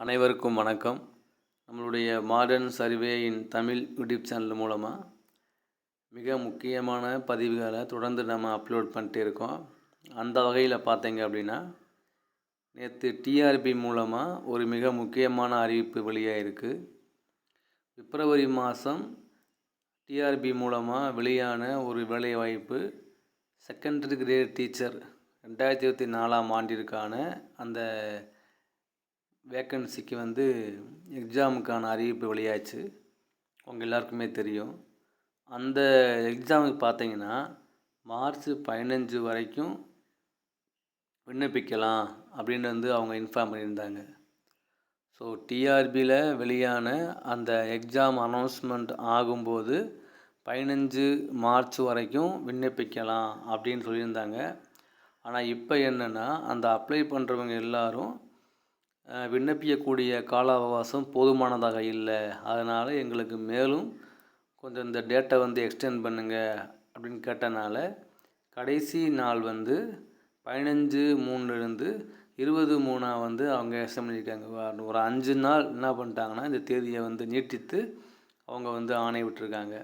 அனைவருக்கும் வணக்கம். நம்மளுடைய மாடர்ன் சர்வேயின் தமிழ் யூடியூப் சேனல் மூலமாக மிக முக்கியமான பதிவுகளை தொடர்ந்து நம்ம அப்லோட் பண்ணிட்டே இருக்கோம். அந்த வகையில் பார்த்தீங்க அப்படின்னா நேற்று டிஆர்பி மூலமாக ஒரு மிக முக்கியமான அறிவிப்பு வெளியாக இருக்குது பிப்ரவரி மாதம் டிஆர்பி மூலமாக வெளியான ஒரு வேலைவாய்ப்பு செகண்டரி கிரேட் டீச்சர் ரெண்டாயிரத்தி இருபத்தி நாலாம் ஆண்டிற்கான அந்த வேக்கன்சிக்கு வந்து எக்ஸாமுக்கான அறிவிப்பு வெளியாச்சு உங்கள் எல்லாருக்குமே தெரியும். அந்த எக்ஸாமுக்கு பார்த்தீங்கன்னா மார்ச் பதினஞ்சு வரைக்கும் விண்ணப்பிக்கலாம் அப்படின்னு வந்து அவங்க இன்ஃபார்ம் பண்ணியிருந்தாங்க. ஸோ டிஆர்பியில் வெளியான அந்த எக்ஸாம் அனௌன்ஸ்மெண்ட் ஆகும்போது பதினஞ்சு மார்ச் வரைக்கும் விண்ணப்பிக்கலாம் அப்படின்னு சொல்லியிருந்தாங்க. ஆனால் இப்போ என்னென்னா அந்த அப்ளை பண்ணுறவங்க எல்லோரும் விண்ணப்பிக்கக்கூடிய கால அவகாசம் போதுமானதாக இல்லை. அதனால் எங்களுக்கு மேலும் கொஞ்சம் இந்த டேட்டை வந்து எக்ஸ்டெண்ட் பண்ணுங்கள் அப்படின்னு கேட்டனால கடைசி நாள் வந்து பதினஞ்சு மூணுலேருந்து இருபது மூணாக வந்து அவங்க எக்ஸ்டெண்ட் பண்ணியிருக்காங்க. ஒரு அஞ்சு நாள் என்ன பண்ணிட்டாங்கன்னா இந்த தேதியை வந்து நீட்டித்து அவங்க வந்து ஆணை விட்டுருக்காங்க.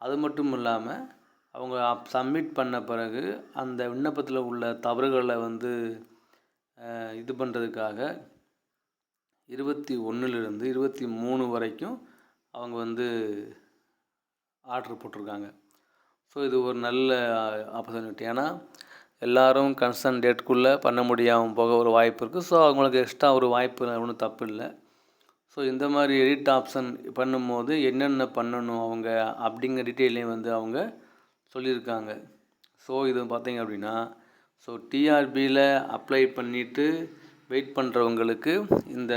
அது மட்டும் இல்லாமல் அவங்க சப்மிட் பண்ண பிறகு அந்த விண்ணப்பத்தில் உள்ள தவறுகளை வந்து இது பண்ணுறதுக்காக இருபத்தி ஒன்றுலேருந்து இருபத்தி மூணு வரைக்கும் அவங்க வந்து ஆர்ட்ரு போட்டிருக்காங்க. ஸோ இது ஒரு நல்ல ஆப்பர்ச்சுனிட்டி ஏன்னா எல்லோரும் கன்சர்ன் டேட்டுக்குள்ளே பண்ண முடியாமல் போக ஒரு வாய்ப்பு இருக்குது ஸோ அவங்களுக்கு எக்ஸ்ட்ரா ஒரு வாய்ப்பு ஒன்றும் தப்பு இல்லை. ஸோ இந்த மாதிரி எடிட் ஆப்ஷன் பண்ணும்போது என்னென்ன பண்ணணும் அவங்க அப்படிங்கிற டீட்டெயிலையும் வந்து அவங்க சொல்லியிருக்காங்க. ஸோ இது பார்த்திங்க அப்படின்னா ஸோ டிஆர்பியில் அப்ளை பண்ணிவிட்டு வெயிட் பண்ணுறவங்களுக்கு இந்த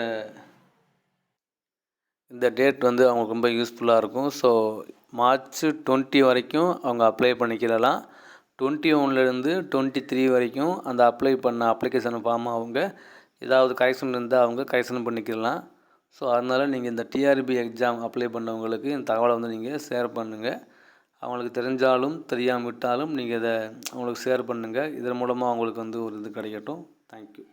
இந்த டேட் வந்து அவங்களுக்கு ரொம்ப யூஸ்ஃபுல்லாக இருக்கும். ஸோ மார்ச் டுவெண்ட்டி வரைக்கும் அவங்க அப்ளை பண்ணிக்கிறலாம் டுவெண்ட்டி ஒன்லேருந்து டுவெண்ட்டி த்ரீ வரைக்கும் அந்த அப்ளை பண்ண அப்ளிகேஷன் ஃபார்ம் அவங்க ஏதாவது கரெக்ஷன் இருந்தால் அவங்க கரெக்ஷன் பண்ணிக்கலாம் ஸோ அதனால் நீங்கள் இந்த டிஆர்பி எக்ஸாம் அப்ளை பண்ணவங்களுக்கு இந்த தகவலை வந்து நீங்கள் ஷேர் பண்ணுங்கள் அவங்களுக்கு தெரிஞ்சாலும் தெரியாமல் விட்டாலும் நீங்கள் இதை அவங்களுக்கு ஷேர் பண்ணுங்கள் இதன் மூலமாக அவங்களுக்கு வந்து ஒரு இது கிடைக்கட்டும். தேங்க்யூ